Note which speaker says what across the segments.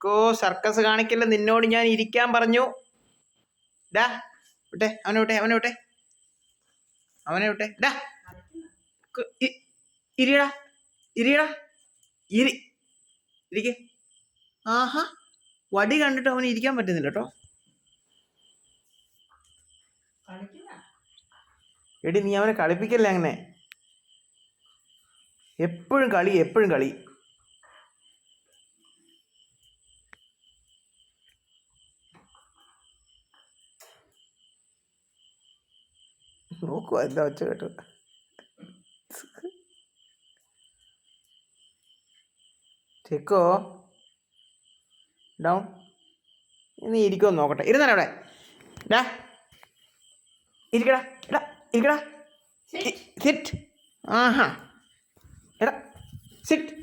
Speaker 1: Chicco circus കാണിക്കല്ല നിന്നോട് ഞാൻ ഇരിക്കാൻ പറഞ്ഞു. ഡാ വിട്ടെ അവനെ വിട്ടെ അവനെ വിട്ടെ. അവനെ വിട്ടെ. ഡാ ഇരിയടാ ഇരിയടാ ഇരി ഇരിക്കെ. ആഹാ വടി കണ്ടിട്ട് അവന് ഇരിക്കാൻ പറ്റുന്നില്ല കേട്ടോ എടി നീ അവനെ കളിപ്പിക്കല്ലേ അങ്ങനെ? എപ്പോഴും കളി എപ്പോഴും കളി. നോക്കുക എന്താ വെച്ച കേട്ടു ചെക്കോ? ഡൗൺ. നീ ഇരിക്കുമോ നോക്കട്ടെ. ഇരുന്നാണ് അവിടെ. ഡാ. ഇരിക്കടാ. എടാ ഇരിക്കടാ. സിറ്റ് ആഹാ. എടാ സിറ്റ്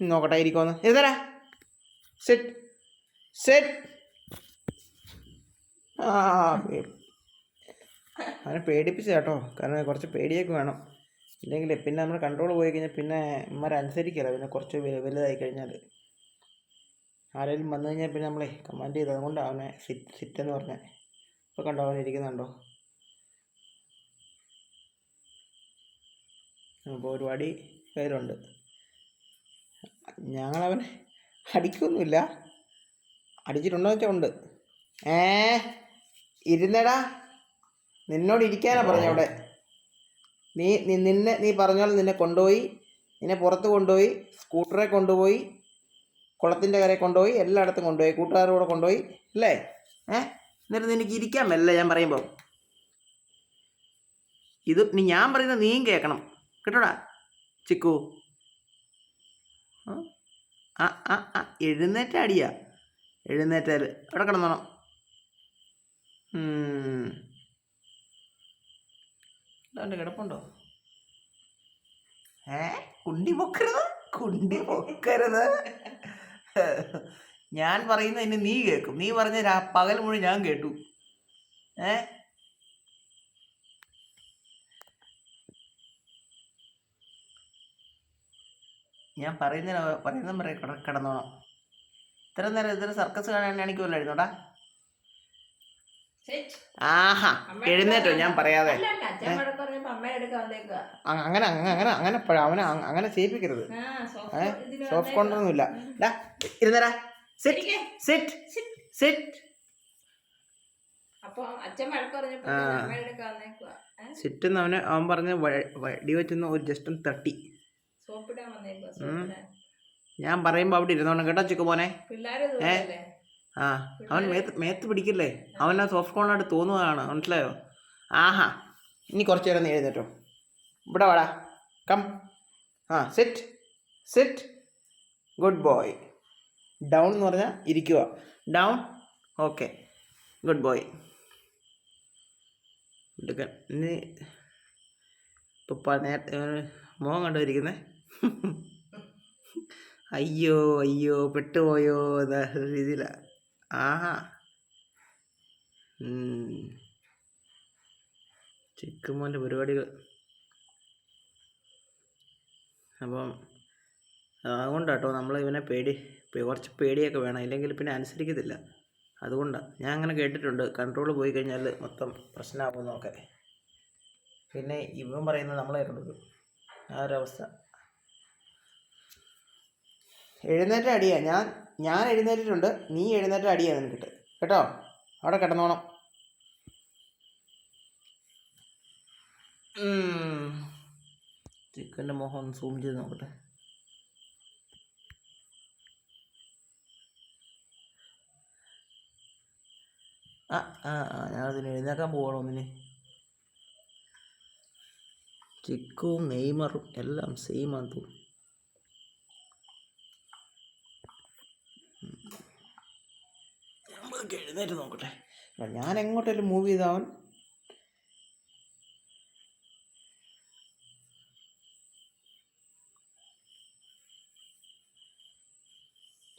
Speaker 1: നോക്കട്ടെ ഇരിക്കുമെന്ന് ഇരുന്നാ സിറ്റ് സിറ്റ് ആ അവനെ പേടിപ്പിച്ച കേട്ടോ. കാരണം കുറച്ച് പേടിയൊക്കെ വേണം. ഇല്ലെങ്കിൽ പിന്നെ നമ്മൾ കൺട്രോൾ പോയി കഴിഞ്ഞാൽ പിന്നെ ഇമ്മരെ അനുസരിക്കില്ല. പിന്നെ കുറച്ച് വലു- വലുതായി കഴിഞ്ഞാൽ ആരെങ്കിലും വന്നു കഴിഞ്ഞാൽ പിന്നെ നമ്മളെ കമാൻഡ് ചെയ്ത് അതുകൊണ്ട് അവനെ സിറ്റ് സിറ്റ് എന്ന് പറഞ്ഞേ. ഇപ്പോൾ കണ്ടോ അവൻ ഇരിക്കുന്നുണ്ടോ? അപ്പോൾ ഒരുപാട് പേരുണ്ട്. ഞങ്ങളവനെ അടിക്കൊന്നുമില്ല. അടിച്ചിട്ടുണ്ടോ വെച്ചാൽ ഉണ്ട്. ഏ? ഇരുന്നടാ. നിന്നോട് ഇരിക്കാനാ പറഞ്ഞവിടെ. നീ നിന്നെ നീ പറഞ്ഞോളെ നിന്നെ കൊണ്ടുപോയി നിന്നെ പുറത്ത് കൊണ്ടുപോയി സ്കൂട്ടറെ കൊണ്ടുപോയി കുളത്തിന്റെ കരയിൽ കൊണ്ടുപോയി എല്ലായിടത്തും കൊണ്ടുപോയി കൂട്ടുകാരുടെ കൂടെ കൊണ്ടുപോയി അല്ലേ? ഏ? എന്നിട്ട് നിനക്ക് ഇരിക്കാൻ മെല്ലെ ഞാൻ പറയുമ്പോൾ ഇത് നീ ഞാൻ പറയുന്നത് നീയും കേൾക്കണം. കേട്ടോടാ? ചിക്കു. ആ? ആ ആ ആ എഴുന്നേറ്റ അടിയാ എഴുന്നേറ്റാൽ അവിടെ കിടന്നോണം. ഇതാണ്ട് കിടപ്പുണ്ടോ? ഏ? കുണ്ടി പൊക്കരുത്? കുണ്ടി പൊക്കരുത്. ഞാൻ പറയുന്ന എന്നെ നീ കേൾക്കും. നീ പറഞ്ഞ പകൽ മുഴുവൻ ഞാൻ കേട്ടു. ഏ? ഞാൻ പറയുന്നതിന് പറയുന്ന പറയ കിട കിടന്നോണം. ഇത്ര നേരം ഇത്ര സർക്കസ് കാണാൻ എനിക്കുമല്ലായിരുന്നോടാ ആഹാ എഴുന്നേറ്റോ ഞാൻ പറയാതെ. അങ്ങനെ അങ്ങനെ അങ്ങനെ അവനെ അങ്ങനെ ചെയ്യിപ്പിക്കരുത്. സോഫ്റ്റ് കോർണറൊന്നുമില്ല ഡാ ഇരുന്നേരാ. സിറ്റ് സിറ്റ് സിറ്റ് സിറ്റെന്ന് അവന് അവൻ പറഞ്ഞ വടി വെച്ചെന്ന് ഒരു ജസ്റ്റ് തട്ടി. ഞാൻ പറയുമ്പോ അവിടെ ഇരുന്നോണം കേട്ടോ ചിക്കു
Speaker 2: പോനെ ദൂരല്ലേ?
Speaker 1: ആ അവൻ മേത്ത് മേത്ത് പിടിക്കില്ലേ? അവൻ ആ സോഫ്റ്റ് കോണായിട്ട് തോന്നുന്നതാണ് മനസ്സിലായോ? ആഹാ ഇനി കുറച്ച് നേരം എഴുന്നേറ്റോ. ഇവിടെ വാടാ. കം ആ sit sit good boy down എന്ന് പറഞ്ഞാൽ ഇരിക്കുക ഡൗൺ ഓക്കെ ഗുഡ് ബോയ് എടുക്കാൻ ഇനി ഇപ്പോൾ നേരത്തെ മോഹം കണ്ടോ ഇരിക്കുന്നേ അയ്യോ അയ്യോ പെട്ടുപോയോ എന്ന രീതിയിലാണ് ആഹാ ചിക്കുമോന്റെ പരിപാടികൾ അപ്പം അതുകൊണ്ടാട്ടോ നമ്മൾ ഇവനെ പേടി കുറച്ച് പേടിയൊക്കെ വേണം. ഇല്ലെങ്കിൽ പിന്നെ അനുസരിക്കത്തില്ല. അതുകൊണ്ടാണ് ഞാൻ അങ്ങനെ കേട്ടിട്ടുണ്ട്. കൺട്രോൾ പോയി കഴിഞ്ഞാൽ മൊത്തം പ്രശ്നമാകുമെന്നൊക്കെ പിന്നെ ഇവൻ പറയുന്നത് നമ്മളെ കണ്ടു ആ ഒരവസ്ഥ. എഴുന്നേറ്റ അടിയാ. ഞാൻ ഞാൻ എഴുന്നേറ്റിട്ടുണ്ട്. നീ എഴുന്നേറ്റ അടിയാ നിനക്കിട്ട് കേട്ടോ. അവിടെ കിടന്നോണം. ചിക്കന്റെ മുഖം ഒന്ന് സൂം ചെയ്ത് നോക്കട്ടെ. ആ ആ ആ. ഞാനതിന് എഴുന്നേക്കാൻ പോകണം ഒന്നിന് ചിക്കും നെയ്മറും എല്ലാം സെയിം ആണ് തോന്നുന്നു. നമ്മളൊക്കെ എഴുന്നേറ്റ് നോക്കട്ടെ. ഞാൻ എങ്ങോട്ടേലും മൂവ് ചെയ്താവൻ.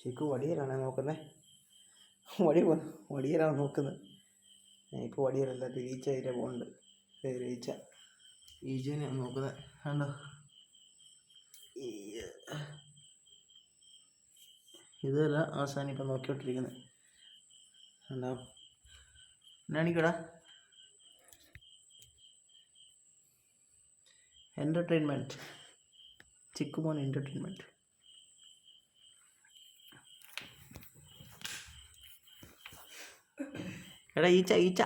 Speaker 1: ചിക്കു വടിയലാണേ നോക്കുന്നത് വടി വടിയലാണ് നോക്കുന്നത് ഞാൻ ഇപ്പോൾ വടിയലല്ല തിരിച്ച അതിന്റെ പോകുന്നുണ്ട് തിരിച്ച ഈജനെ നോക്കുന്നത് കണ്ടോ? ഇതല്ല അവസാനം ഇപ്പം നോക്കിക്കൊണ്ടിരിക്കുന്നത് എന്താ? എന്നാണിക്കടാ എന്റർടൈൻമെന്റ് ചിക്കുമോൻ എന്റർടൈൻമെന്റ് എടാ ഈച്ച ഈച്ച.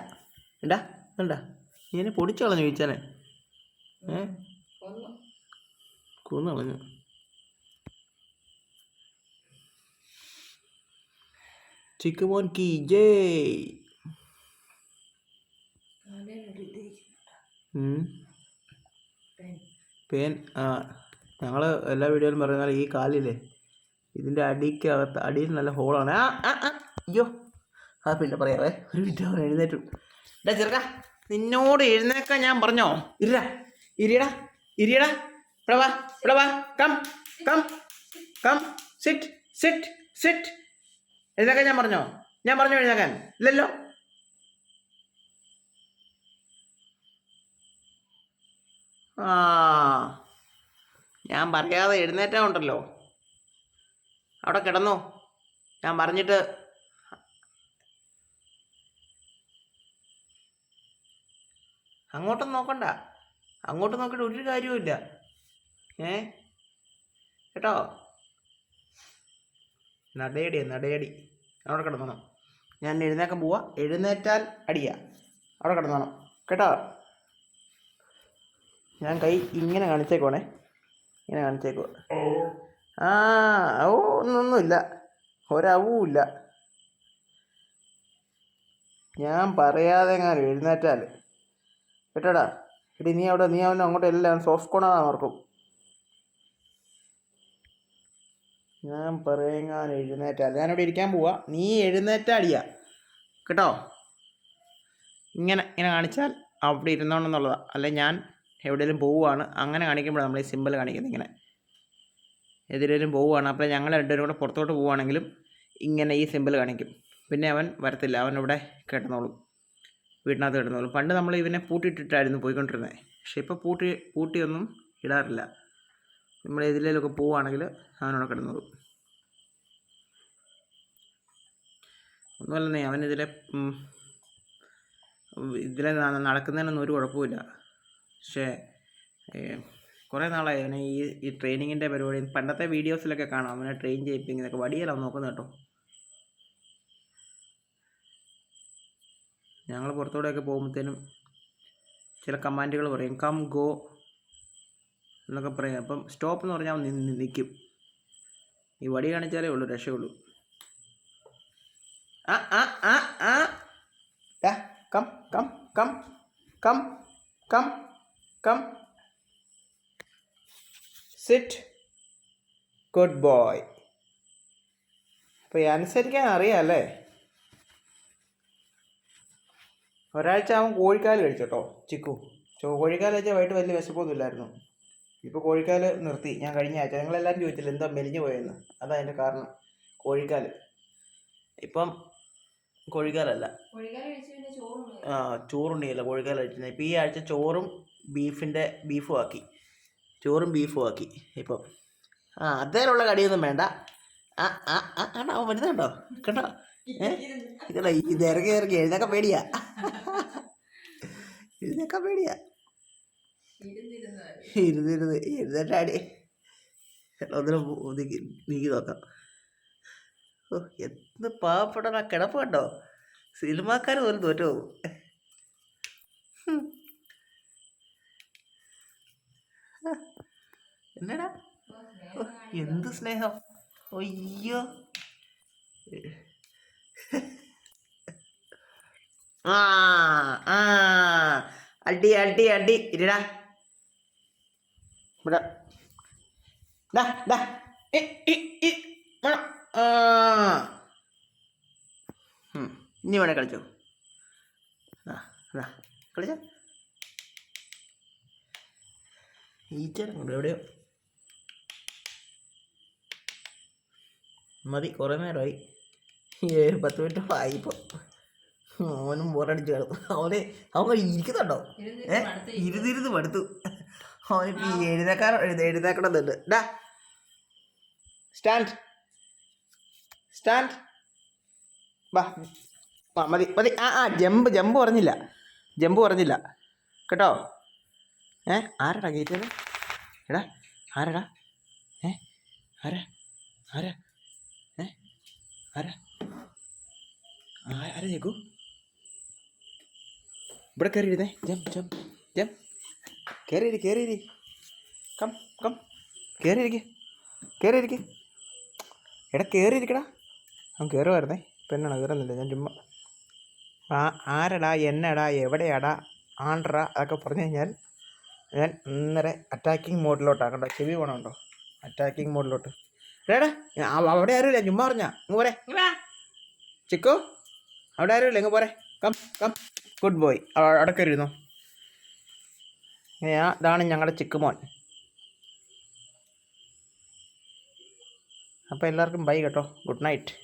Speaker 1: എടാ എന്താ? എന്നെ പൊടിച്ചു കളഞ്ഞു ഈച്ചനെ. ഏ?
Speaker 2: കൊന്നു.
Speaker 1: കൊന്നു കളഞ്ഞു. ചിക്കുമോൻ കി ജയ്
Speaker 2: കാലയിലൊരു ഇതിരിക്കുന്നു.
Speaker 1: ഉം.
Speaker 2: പെൻ.
Speaker 1: ഞങ്ങൾ എല്ലാ വീഡിയോയിലും പറയുന്ന പോലെ ഈ കാലില്ലേ ഇതിന്റെ അടിക്കകത്ത് അടിയിൽ നല്ല ഹോളാണ്. ആ അയ്യോ ആ പിന്നെ പറയാവേ ഒരു മിനിറ്റ് അവൻ എഴുന്നേറ്റു. എടാ ചെറുക്ക നിന്നോട് എഴുന്നേക്കാൻ ഞാൻ പറഞ്ഞോ? ഇല്ല ഇരിയടാ ഇരിയടാ. ഇവിടെ വാ ഇവിടെ വാ. Come come come sit sit sit എഴുന്നേക്കാൻ ഞാൻ പറഞ്ഞോ? ഞാൻ പറഞ്ഞോ എഴുന്നേക്കാൻ ഇല്ലല്ലോ? ആ ഞാൻ പറയാതെ എഴുന്നേറ്റാ ഉണ്ടല്ലോ. അവിടെ കിടന്നോ. ഞാൻ പറഞ്ഞിട്ട് അങ്ങോട്ടും നോക്കണ്ട. അങ്ങോട്ട് നോക്കിയിട്ട് ഒരു കാര്യവുമില്ല. ഏ? കേട്ടോ? നടയടി നടയടി. അവിടെ കിടന്നോണം. ഞാൻ എഴുന്നേക്കാൻ പോവാ. എഴുന്നേറ്റാൽ അടിയാ. അവിടെ കിടന്നോണം. കേട്ടോ? ഞാൻ കൈ ഇങ്ങനെ കാണിച്ചേക്കോണേ ഇങ്ങനെ കാണിച്ചേക്കോ ആ ഓ ഒന്നൊന്നുമില്ല. ഒരവുമില്ല. ഞാൻ പറയാതെ എങ്ങാനും എഴുന്നേറ്റാൽ. കേട്ടോടാ? എടി നീ അവിടെ നീ അവനെ അങ്ങോട്ട് എല്ലാം സോഫ്റ്റ് കോണാ മറക്കും. ഞാൻ പറയുങ്ങാൻ എഴുന്നേറ്റാൽ ഞാനിവിടെ ഇരിക്കാൻ പോവാ. നീ എഴുന്നേറ്റാടിയാ കേട്ടോ? ഇങ്ങനെ ഇങ്ങനെ കാണിച്ചാൽ അവിടെ ഇരുന്നോണെന്നുള്ളതാണ് അല്ലെ ഞാൻ എവിടെയെങ്കിലും പോവുകയാണ്. അങ്ങനെ കാണിക്കുമ്പോൾ നമ്മൾ ഈ സിമ്പിൾ കാണിക്കുന്നത് ഇങ്ങനെ. എതിരേലും പോവുകയാണ്. അപ്പോൾ ഞങ്ങൾ രണ്ടുപേരും കൂടെ പുറത്തോട്ട് പോവുകയാണെങ്കിലും ഇങ്ങനെ ഈ സിമ്പിൾ കാണിക്കും. പിന്നെ അവൻ വരത്തില്ല. അവൻ ഇവിടെ കിടന്നോളും. വീട്ടിനകത്ത് കിടന്നോളും. പണ്ട് നമ്മൾ ഇവനെ പൂട്ടിയിട്ടിട്ടായിരുന്നു പോയിക്കൊണ്ടിരുന്നത്. പക്ഷെ ഇപ്പോൾ പൂട്ടി പൂട്ടിയൊന്നും ഇടാറില്ല. നമ്മൾ എതിലേലൊക്കെ പോവുകയാണെങ്കിൽ അവനോട് കിടന്നത് ഒന്നുമല്ല അവനിതിലെ ഇതിലെ നടക്കുന്നതിനൊന്നും ഒരു കുഴപ്പമില്ല പക്ഷേ കുറേ നാളായി അവനെ ഈ ഈ ട്രെയിനിങ്ങിന്റെ പരിപാടി പണ്ടത്തെ വീഡിയോസിലൊക്കെ കാണാം അവനെ ട്രെയിൻ ചെയ്യിപ്പിക്കുന്നതൊക്കെ വടിയല്ല നോക്കുന്നത് കേട്ടോ. ഞങ്ങൾ പുറത്തോടെയൊക്കെ പോകുമ്പോഴത്തേനും ചില കമാൻഡുകൾ പറയും കം ഗോ എന്നൊക്കെ പറയാം. അപ്പം സ്റ്റോപ്പ് എന്ന് പറഞ്ഞാൽ നിൽക്കും ഈ വടി കാണിച്ചാലേ ഉള്ളൂ രക്ഷയുള്ളൂ. ആ ആ ആ ആ. Come come come come come come. Sit good boy അപ്പോൾ അനുസരിക്കാൻ അറിയാം അല്ലേ? ഒരാഴ്ച അവൻ കോഴിക്കാൽ കഴിച്ചോട്ടോ ചിക്കു. ചോ കോഴിക്കാൽ കഴിച്ചാൽ വൈകിട്ട് വലിയ വിശപ്പൊന്നുമില്ലായിരുന്നു. ഇപ്പോൾ കോഴിക്കാൽ നിർത്തി. ഞാൻ കഴിഞ്ഞ ആഴ്ച നിങ്ങളെല്ലാവരും ചോദിച്ചില്ല എന്താ മെലിഞ്ഞു പോയെന്ന്? അതാ അതിന്റെ കാരണം. കോഴിക്കാൽ. ഇപ്പം കോഴിക്കാലല്ല. ആ ചോറുണ്ടില്ല കോഴിക്കാല കഴിച്ചിരുന്നത് ഇപ്പൊ ഈ ആഴ്ച ചോറും ബീഫിന്റെ ബീഫും ആക്കി. ചോറും ബീഫും ആക്കി ഇപ്പം. ആ അതേലുള്ള കടിയൊന്നും വേണ്ട. ആ ആ ആ ആണോ അവൻ വരുന്നുണ്ടോ കണ്ടോ? ഏഹ് ഇതല്ല ഇത് ഇറങ്ങി ഇറങ്ങി എഴുന്നേക്കാൻ പേടിയാ. എഴുന്നേക്കാൻ പേടിയാ.
Speaker 2: ഇരുന്നിരുന്ന്
Speaker 1: എഴുന്നേറ്റാടി ഒന്നിനും നീക്കി നീക്കി. ഓ എന്ത് പാവപ്പെട്ട കിടപ്പ് കണ്ടോ? സിനിമാക്കാർ പോലും തോറ്റു പോകും. എന്നടാ. എന്ത് സ്നേഹം? അയ്യോ. ആ ആ. അടി അടി അടി. ഇരിടാ. ഇവിടെ ഡാ ഡാ ഇനി വേണേ കളിച്ചോ ആ അതാ കളിച്ചോ ഈച്ചരം കൊണ്ട് എവിടെയോ മതി കുറേ നേരമായി ഏഴ് പത്ത് മിനിറ്റ് ആയി ഇപ്പോൾ അവനും ബോറടിച്ച് കിടന്നു അവനെ അവൻ ഇരിക്കുന്നുണ്ടോ ഏ ഇരുന്നിരുന്ന് മടുത്തു അവനിപ്പോൾ ഈ എഴുന്നേക്കാൻ എഴുത എഴുന്നേക്കണമെന്നുണ്ട് ഡാ. സ്റ്റാൻഡ്. സ്റ്റാൻഡ്. വാ വാ മതി. മതി. ആ ആ ജമ്പ് ജമ്പ് പറഞ്ഞില്ല. ജമ്പ് പറഞ്ഞില്ല. കേട്ടോ? ഏ ആരടാ ഗേറ്റ് എടാ ആരടാ? ഏ ആരാ? ആരാ? ഏ ആരാ? ആ- ആരാ ചേക്കു ഇവിടെ കയറിയിരുന്നേ ജം ജം ജം കയറിയിരി കയറിയിരി കം കം. കയറിയിരിക്കെ കയറിയിരിക്കെ എടാ കയറിയിരിക്കടാ അവൻ കയറുമായിരുന്നേ ഇപ്പം എന്നാണ് കയറുന്നില്ല ഞാൻ ചുമ്മാ ആ ആരടാ എന്നടാ എവിടെയാടാ ആണ്ടടാ അതൊക്കെ പറഞ്ഞു കഴിഞ്ഞാൽ ഞാൻ ഇന്നലെ അറ്റാക്കിംഗ് മോഡിലോട്ടാണ് കണ്ടോ ചെവി പോണുണ്ടോ? അറ്റാക്കിംഗ് മോഡിലോട്ട് എടാ അവിടെ ആരുമില്ല. ചുമ്മാ പറഞ്ഞാ ഇങ്ങ് പോരെ. ചിക്കോ അവിടെ ആരുമില്ല. ഇങ്ങ് പോരെ. Come come. ഗുഡ് ബോയ് അവിടെ കയറിയിരുന്നോ ഇതാണ് ഞങ്ങളുടെ ചിക്കുമോൻ. അപ്പോൾ എല്ലാവർക്കും ബൈ കേട്ടോ. Good night